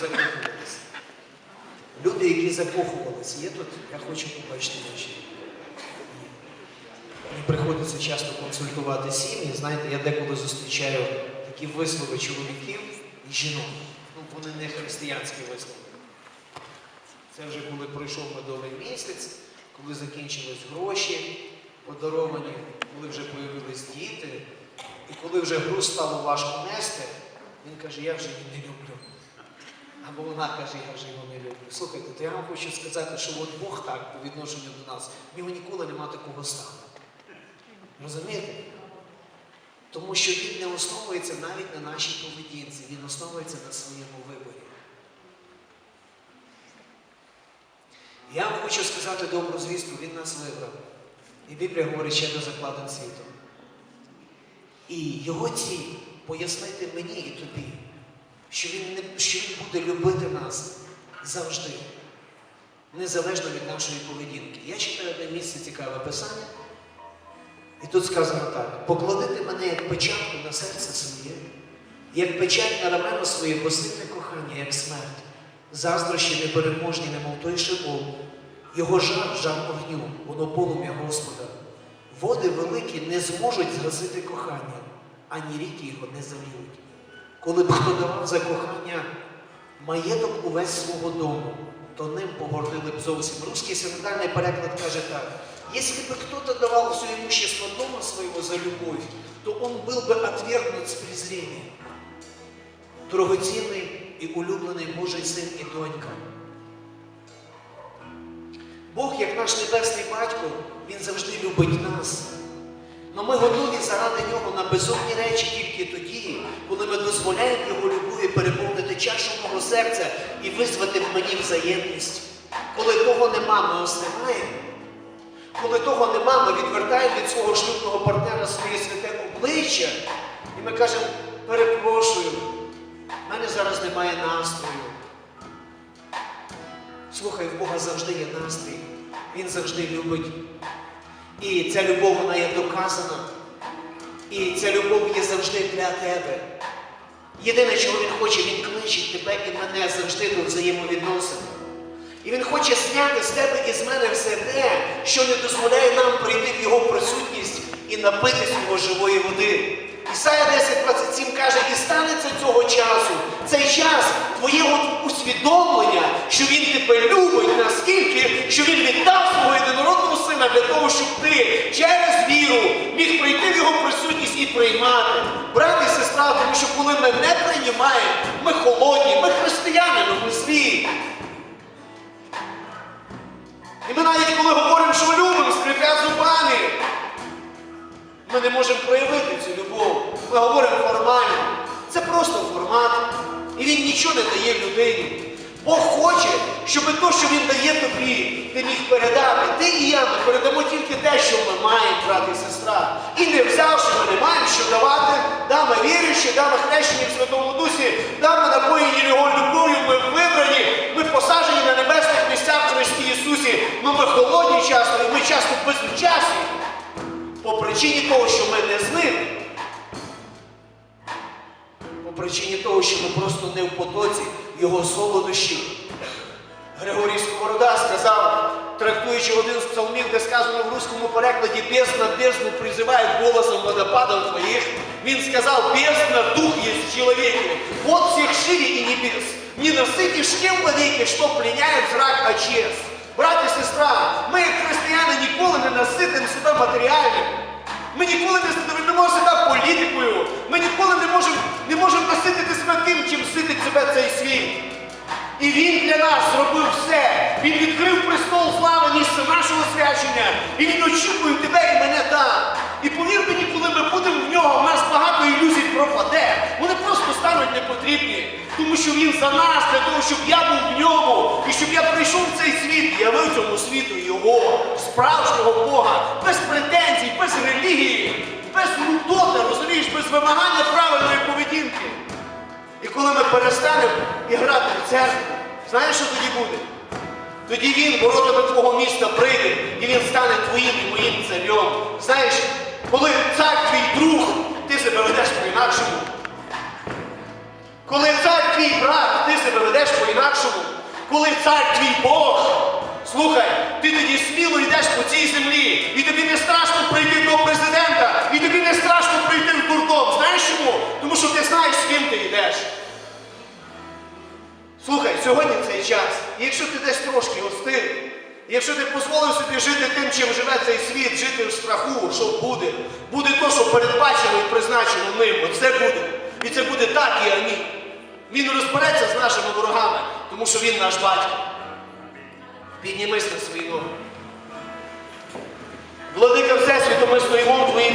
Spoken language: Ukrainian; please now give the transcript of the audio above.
закохувалися. Люди, які закохувалися, є тут, я хочу побачити ваші. Мені приходиться часто консультувати сім'ї. Знаєте, я деколи зустрічаю такі вислови чоловіків і жінок. Ну, вони не християнські вислови. Це вже коли пройшов медовий місяць, коли закінчились гроші подаровані, коли вже появились діти, і коли вже груз стало важко нести, він каже, я вже її не люблю. Або вона каже, я вже його не люблю. Слухайте, то я вам хочу сказати, що от Бог так по відношенню до нас, в нього ніколи нема такого стану. Розумієте? Тому що він не основується навіть на нашій поведінці, він основується на своєму виборі. Я вам хочу сказати добру звістку, він нас вибрав. І Біблія говорить ще до закладом світу. І його ціль пояснити мені і тобі, що він, не, що він буде любити нас завжди, незалежно від нашої поведінки. Я читаю одне місце цікаве писання, і тут сказано так: покладити мене як печатку на серце своє, як печать на рамено своє, бо сильне кохання, як смерть, заздрощі непереможні, немов той шибов, його жар, жар огню, воно полум'я Господа. Води великі не зможуть згасити кохання, ані ріки його не заліють. Коли б хто давав за кохання маєток увесь свого дому, то ним погордили б зовсім. Русский синодальний переклад каже так. Если бы кто-то давал все имущество дома своего за любовь, то он был бы отвергнут с презрением. Дорогоцінний і улюблений Божий син і донька. Бог, як наш небесний батько, Він завжди любить нас. Але ми готові заради нього на безумні речі тільки тоді, коли ми дозволяємо його любові переповнити чашу мого серця і визвати в мені взаємність. Коли того нема, ми оснимаємо. Коли того нема, ми відвертаємо від свого шлюбного партнера своє святе обличчя, і ми кажемо, перепрошую, в мене зараз немає настрою. Слухай, в Бога завжди є настрій. Він завжди любить. І ця любов вона є доказана. І ця любов є завжди для тебе. Єдине, чого він хоче, він кличе тебе і мене завжди до взаємовідносин. І він хоче зняти з тебе і з мене все те, що не дозволяє нам прийти в його присутність і напитись його живої води. Ісая 10.27 каже, і станеться цього часу, цей час твоєго усвідомлення, що він тебе любить наскільки, що він віддав свого єдинородного сина для того, щоб ти через віру приймати. Брат і сестра, тому що коли ми не приймаємо, ми холодні, ми християни, ми злі. І ми навіть коли говоримо, що любимо, скрипя зубами, ми не можемо проявити цю любов. Ми говоримо формально. Це просто формат. І він нічого не дає людині. Бог хоче, щоб те, що він дає тобі, ти міг передати. Ти і я, ми передамо тільки те, що ми маємо, брат і сестра. І не взявши, ми не маємо що давати, да, ми віруючі, да, ми хрещені в Святому Дусі, да, ми напоєні його любов'ю, ми вибрані, ми посаджені на небесних місцях в Христі Ісусі. Ну ми холодні часто, і ми часто безучасні. По причині того, що ми не з ним. По причині того, що ми просто не в потоці його солодощів. Григорій Сковорода сказав, трактуючи один з псалмів, де сказано в русскому перекладі «Бездна бездну призиває голосом водопадов твоїх. Він сказав, бездна дух є в чоловіку, вот всіх шире і небес. Не наситиш кем владейки, що пленяє зрак очес. Брат і сестра, ми, як християни, ніколи не наситимо себе матеріальним. Ми ніколи не задовольнимо себе політикою. Ми ніколи не можемо не можемо наситити себе тим, чим ситить себе цей світ. І він для нас зробив все. Він відкрив престол слави місце нашого свячення. І він очікує тебе і мене там. І повір мені, коли ми будемо в нього, в нас багато ілюзій пропаде. Вони просто стануть непотрібні. Тому що він за нас, для того, щоб я був в ньому, і щоб я прийшов в цей світ і явив цьому світу його, справжнього Бога, без претензій, без релігії, без нудоти, розумієш, без вимагання правильної поведінки. І коли ми перестанемо іграти в церкву, знаєш, що тоді буде? Тоді він, воротами твого міста, прийде, і він стане твоїм і моїм царем. Знаєш, коли цар твій друг, ти себе ведеш по-інакшому. Коли цар твій брат, ти себе ведеш по-інакшому. коли цар твій Бог. Слухай, ти тоді сміло йдеш по цій землі, і тобі сьогодні цей час. І якщо ти десь трошки остив, і якщо ти дозволив собі жити тим, чим живе цей світ, жити в страху, що буде, буде то, що передбачено і призначено ним, оце буде. І це буде так і амінь. Він розбереться з нашими ворогами, тому що він наш батько. Піднімись на свої ноги. Владика Всесвіту, ми стоїмо в твоїй